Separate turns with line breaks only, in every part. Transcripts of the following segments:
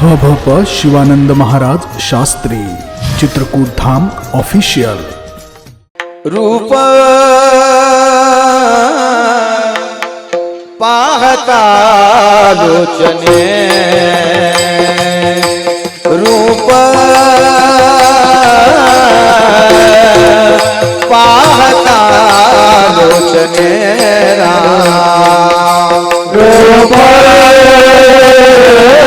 ह भ प शिवानंद महाराज शास्त्री चित्रकूट धाम ऑफिशियल.
रूप पाहता लोचने। रूप पाहता लोचने राम रूप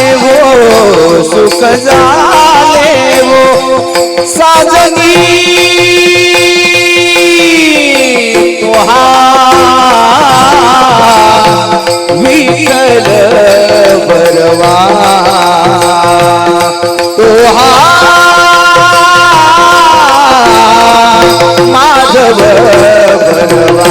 सजाले वो सुख जाले वो साजनी तुहार विठ्ठल बरवा तुहार माधव बरवा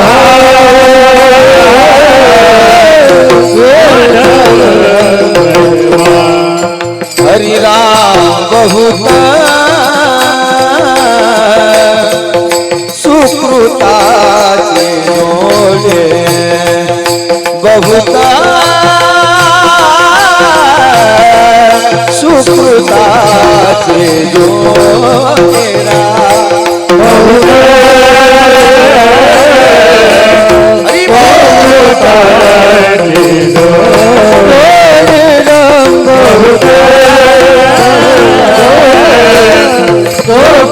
बहुत सुकृताचे डोळे हरि Oh,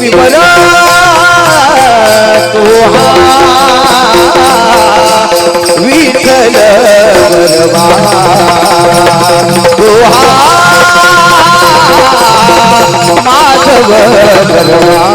बाप तोहा विठल बलवा तोहा माधव बलवा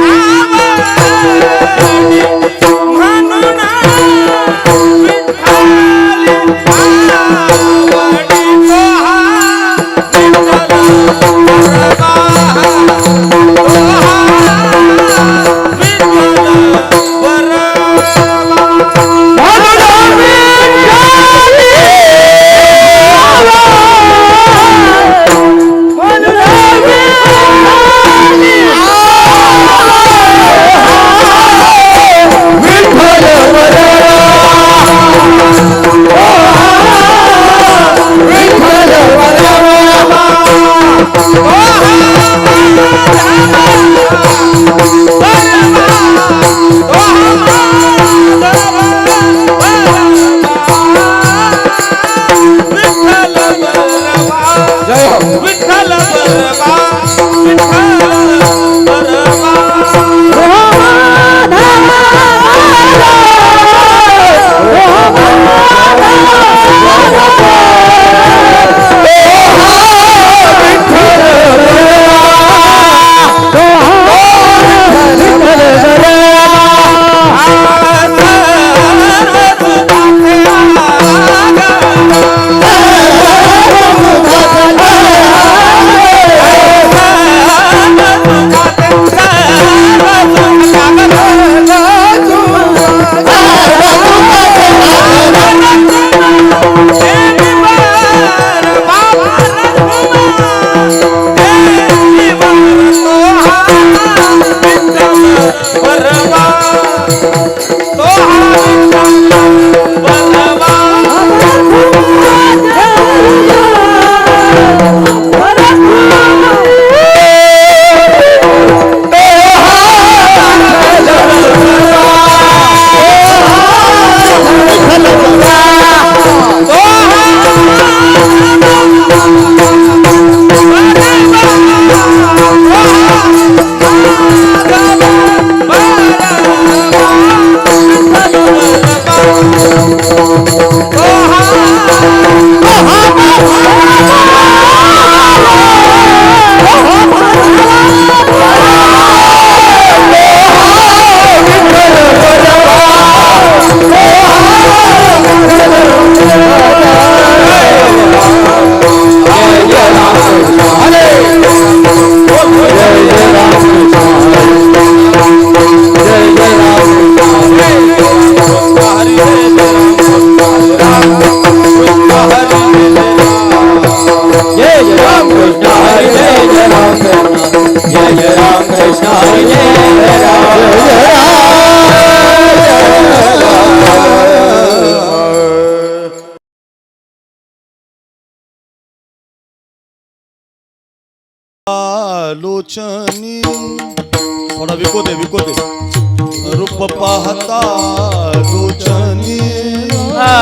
好。Bye. लोचनी
थोडा विकोते विकोते रूप पाहता लोचनी
आ,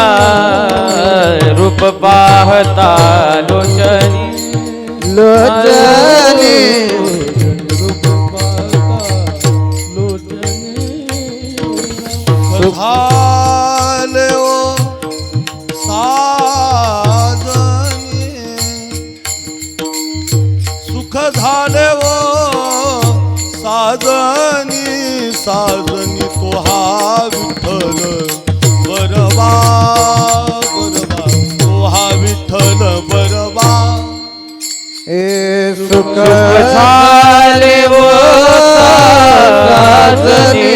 रूप पाहता लोचनी
लोचनी
झाले साजनी तो हा विठ्ठल बरवा बरवा तो हा विठ्ठल बरवा.
ए सुख
झाले वो
साजनी.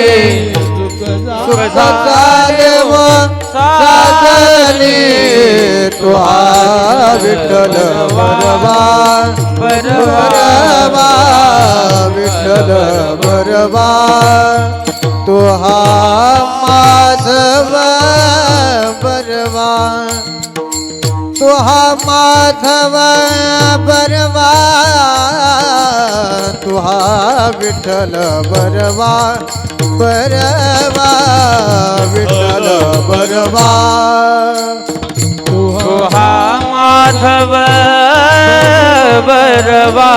सुख झाले व साजनी. तुहा विठ्ठल बरवा बरवा. विठ्ठल बरवा तुहा माधव बरवा तुहा माधव बरवा तुहा विठ्ठल बरवा बरवा विठ्ठल बरवा
तुहा माधव बरवा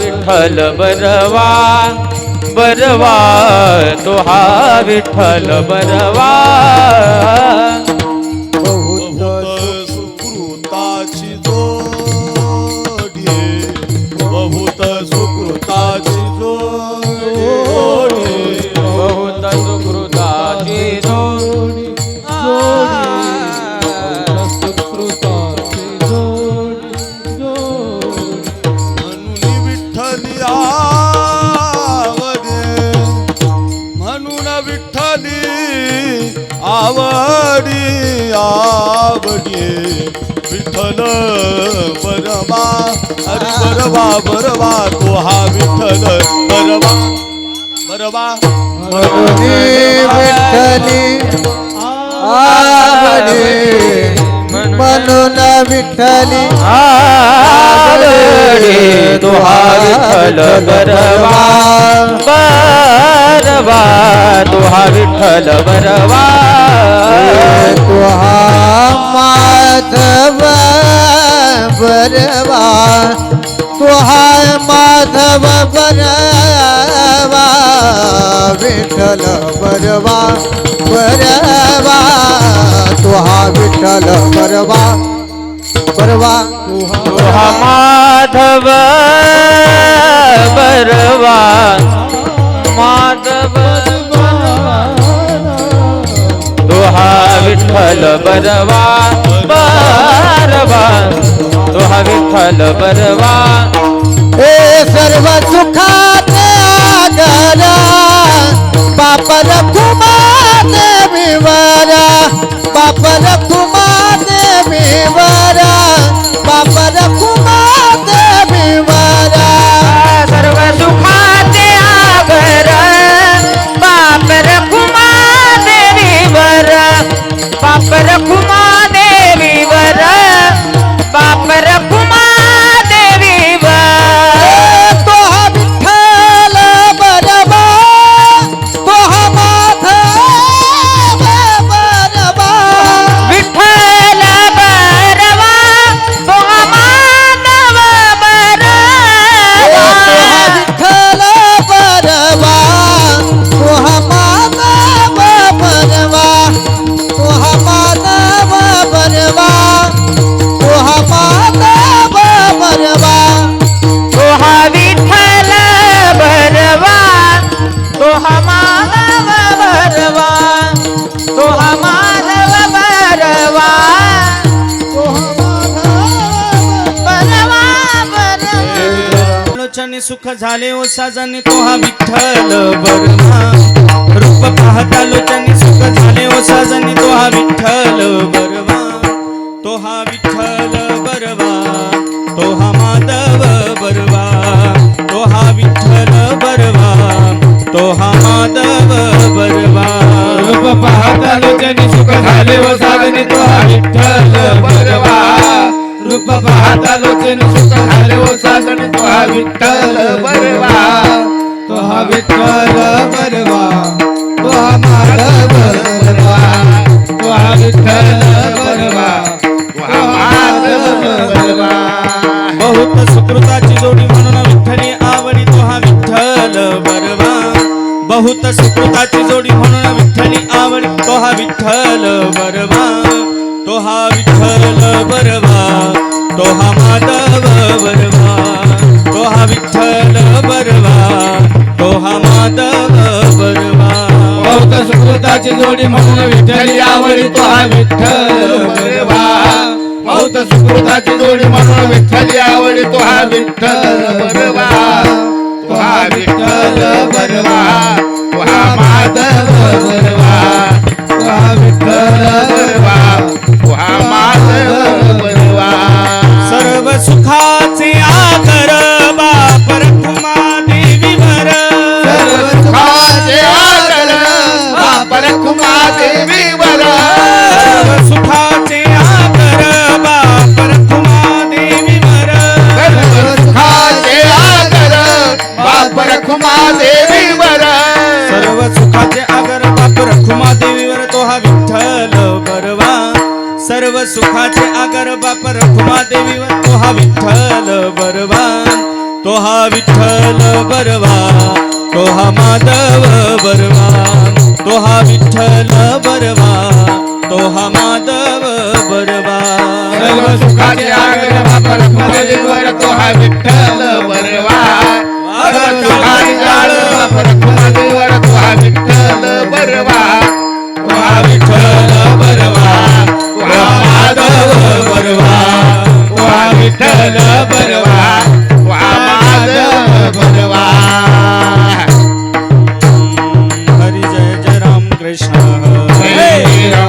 विठ्ठल बरवा बरवा तुहा विठ्ठल बरवा.
आवडी विठ्ठल बरवा अरे बरवा बरवा तो हा विठ्ठल बरवा बरवा
म्हणून विठ्ठली आवडे म्हणून विठ्ठली
आवडी तुहा विठ्ठल बरवा बरवा तुहा विठ्ठल बरवा
माधव बरवा तुहा माधव बरवा विठल बरवा बरवा तुहा विठल बरवा बरवा
तुहा माधव बरवा माधव विठ्ठल बरवा बरवा तुहा विठ्ठल बरवा.
हे सर्व सुखात आगरा पापर कुमार विवरा पापर कुमार
झाले ओ साजन तो हा विठ्ठल बरमा रूप पाहता लोचनी सुख झाले ओ साजन तो हा विठ्ठल बरवा तो हा विठ्ठल बरवा तो हा माधव बरवा तो हा विठ्ठल बरवा तो हा माधव बरवा
रूप पाहता लोचनी सुख झाले ओ साजन तो हा विठ्ठल बरवा रूप पाहता लोचनी सुख
विठ्ठल बरवा तो हा माधव बरवा तो हा विठ्ठल बरवा तो हा माधव बरवा.
बहुत सुकृताची जोडी म्हणून विठ्ठली आवडी तो हा विठ्ठल बरवा. बहुत सुकृताची जोडी म्हणून विठ्ठली आवडी तो हा विठ्ठल बरवा. तो हा विठ्ठल बरवा तो हा माधव बरवा. विठ्ठल बरवा तो हा माधव बरवा.
भक्त सुकृताची जोडी म्हणून विठ्ठली आवडी तो हा विठ्ठल बरवा. भक्त सुकृताची जोडी म्हणून विठ्ठली आवडी तो हा विठ्ठल बरवा. तो हा विठ्ठल बरवा तो हा माधव बरवा. तो हा विठ्ठल बरवा तो हा
सुखाचे आगर बाप
सुखाचे आगर बापर खुमा देवीवर
सर्व सुखाचे आगर बाप रखुमा देवीवर तो हा विठ्ठल बरवा. सर्व सुखाचे आगर बाप रखुमा देवीवर तो हा विठ्ठल बरवा. तो हा विठ्ठल बरवा तो हा माधव बरवा. तो हा विठ्ठल बरवा तो हा माधव बरवा.
सर्व सुखाचे आगर बापर खुमा देवीवर तो हा विठ्ठल बरवा. सर्व सुखाचे आगर बापर खुमा देवीवर तो हा विठ्ठल बरवा. तो हा विठ्ठल बरवा तो हा माधव बरवा. तो हा विठ्ठल